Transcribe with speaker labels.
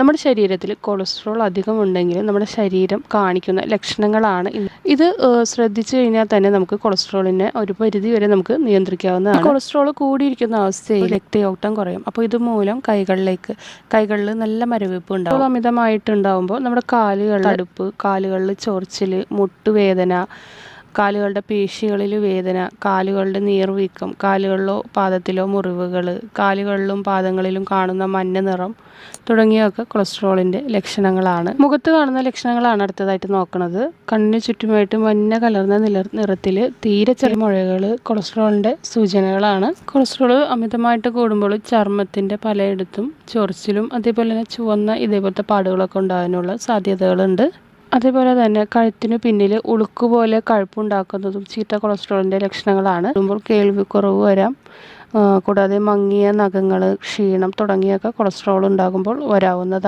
Speaker 1: നമ്മുടെ ശരീരത്തിൽ കൊളസ്ട്രോൾ അധികം ഉണ്ടെങ്കിൽ നമ്മുടെ ശരീരം കാണിക്കുന്ന ലക്ഷണങ്ങളാണ് ഇത് ശ്രദ്ധിച്ചു കഴിഞ്ഞാൽ തന്നെ നമുക്ക് കൊളസ്ട്രോളിനെ ഒരു പരിധി വരെ നമുക്ക് നിയന്ത്രിക്കാവുന്നതാണ്. കൊളസ്ട്രോൾ കൂടിയിരിക്കുന്ന അവസ്ഥയിൽ രക്തയോട്ടം കുറയും. അപ്പോൾ ഇത് മൂലം കൈകളിലേക്ക് കൈകളിൽ നല്ല മരവിപ്പ് ഉണ്ടാവും. അമിതമായിട്ടുണ്ടാവുമ്പോൾ നമ്മുടെ കാലുകളിൽ അടുപ്പ് കാലുകളിൽ ചൊറിച്ചിൽ മുട്ടുവേദന കാലുകളുടെ പേശികളിൽ വേദന കാലുകളുടെ നീർവീക്കം കാലുകളിലോ പാദത്തിലോ മുറിവുകൾ കാലുകളിലും പാദങ്ങളിലും കാണുന്ന മഞ്ഞ നിറം തുടങ്ങിയവയൊക്കെ കൊളസ്ട്രോളിന്റെ ലക്ഷണങ്ങളാണ്. മുഖത്ത് കാണുന്ന ലക്ഷണങ്ങളാണ് അടുത്തതായിട്ട് നോക്കുന്നത് കണ്ണിന് ചുറ്റുമായിട്ട് മഞ്ഞ കലർന്ന നില നിറത്തിൽ തീരെ ചെറിയ മുഴകൾ കൊളസ്ട്രോളിന്റെ സൂചനകളാണ്. കൊളസ്ട്രോൾ അമിതമായിട്ട് കൂടുമ്പോൾ ചർമ്മത്തിന്റെ പലയിടത്തും ചൊറിച്ചിലും അതേപോലെ തന്നെ ചുവന്ന ഇതേപോലത്തെ പാടുകളൊക്കെ ഉണ്ടാകാനുള്ള സാധ്യതകളുണ്ട്. അതേപോലെ തന്നെ കഴുത്തിനു പിന്നിൽ ഉളുക്ക് പോലെ കഴുപ്പുണ്ടാക്കുന്നതും ചീത്ത കൊളസ്ട്രോളിന്റെ ലക്ഷണങ്ങളാണ്. വരുമ്പോൾ കേൾവിക്കുറവ് വരാം. കൂടാതെ മങ്ങിയ നഖങ്ങൾ ക്ഷീണം തുടങ്ങിയൊക്കെ കൊളസ്ട്രോൾ ഉണ്ടാകുമ്പോൾ വരാവുന്നതാണ്